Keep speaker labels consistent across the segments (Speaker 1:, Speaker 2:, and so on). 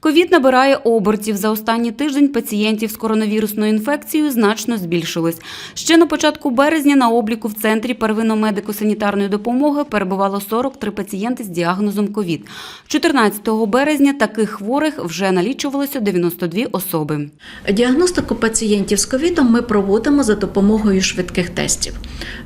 Speaker 1: Ковід набирає обертів. За останній тиждень пацієнтів з коронавірусною інфекцією значно збільшилось. Ще на початку березня на обліку в центрі первинно-медико-санітарної допомоги перебувало 43 пацієнти з діагнозом ковід. 14 березня таких хворих вже налічувалося 92 особи.
Speaker 2: Діагностику пацієнтів з ковідом ми проводимо за допомогою швидких тестів.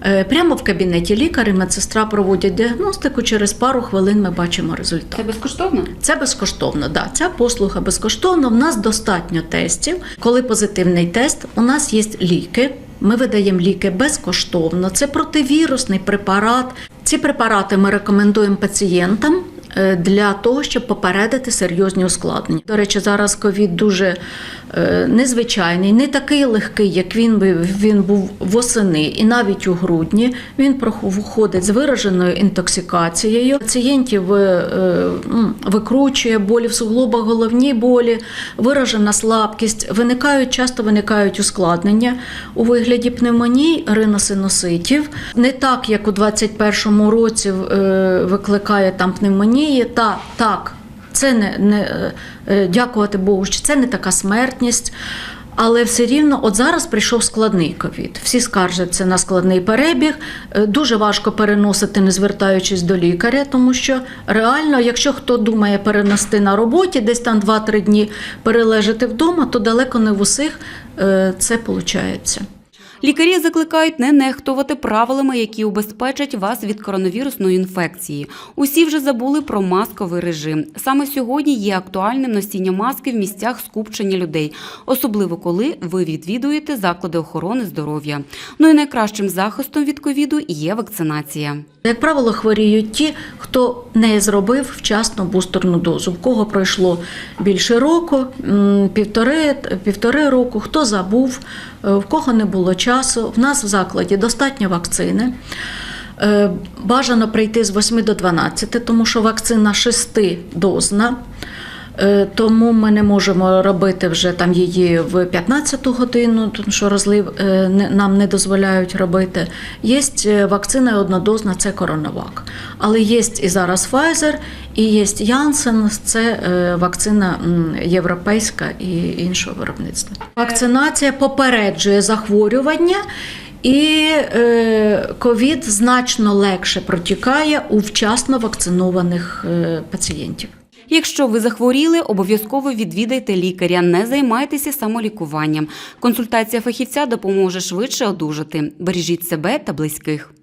Speaker 2: Е, Прямо в кабінеті лікар і медсестра проводять діагностику. Через пару хвилин ми бачимо результат.
Speaker 1: безкоштовно?
Speaker 2: Це безкоштовно, да. Ця послуга безкоштовна. В нас достатньо тестів. Коли позитивний тест, у нас є ліки. Ми видаємо ліки безкоштовно. Це противірусний препарат. Ці препарати ми рекомендуємо пацієнтам. Е, Для того щоб попередити серйозні ускладнення. До речі, зараз ковід дуже е, незвичайний, не такий легкий, як він би він був восени, і навіть у грудні він проходить з вираженою інтоксикацією. Пацієнтів е, м, викручує болі в суглобах, головні болі, виражена слабкість. Виникають часто виникають ускладнення у вигляді пневмоній, риносиноситів. Не так, як у 21-му році викликає там пневмонії, та так. Це не, не е, е, дякувати Богу, що це не така смертність. Але все рівно, от зараз прийшов складний ковід. Всі скаржаться на складний перебіг. Е, Дуже важко переносити, не звертаючись до лікаря, тому що реально, якщо хто думає перенести на роботі, десь там 2-3 дні перележати вдома, то далеко не в усіх це виходить.
Speaker 1: Лікарі закликають не нехтувати правилами, які убезпечать вас від коронавірусної інфекції. Усі вже забули про масковий режим. Саме сьогодні є актуальним носіння маски в місцях скупчення людей, особливо коли ви відвідуєте заклади охорони здоров'я. Ну і найкращим захистом від ковіду є вакцинація.
Speaker 2: Як правило, хворіють ті, хто не зробив вчасно бустерну дозу. В кого пройшло більше року, півтори, півтори року, хто забув, е, в кого не було часу часу. В нас в закладі достатньо вакцини. Е, бажано прийти з 8 до 12, тому що вакцина 6-дозна. Тому ми не можемо робити вже там її в 15 годину, тому що розлив е, нам не дозволяють робити. Є е, вакцина однодозна, це коронавак. Але є і зараз Pfizer, і є Janssen, це е, вакцина європейська і іншого виробництва. Вакцинація попереджує захворювання. І е, ковід значно легше протікає у вчасно вакцинованих е, пацієнтів.
Speaker 1: Якщо ви захворіли, обов'язково відвідайте лікаря, не займайтеся самолікуванням. Консультація фахівця допоможе швидше одужати. Бережіть себе та близьких.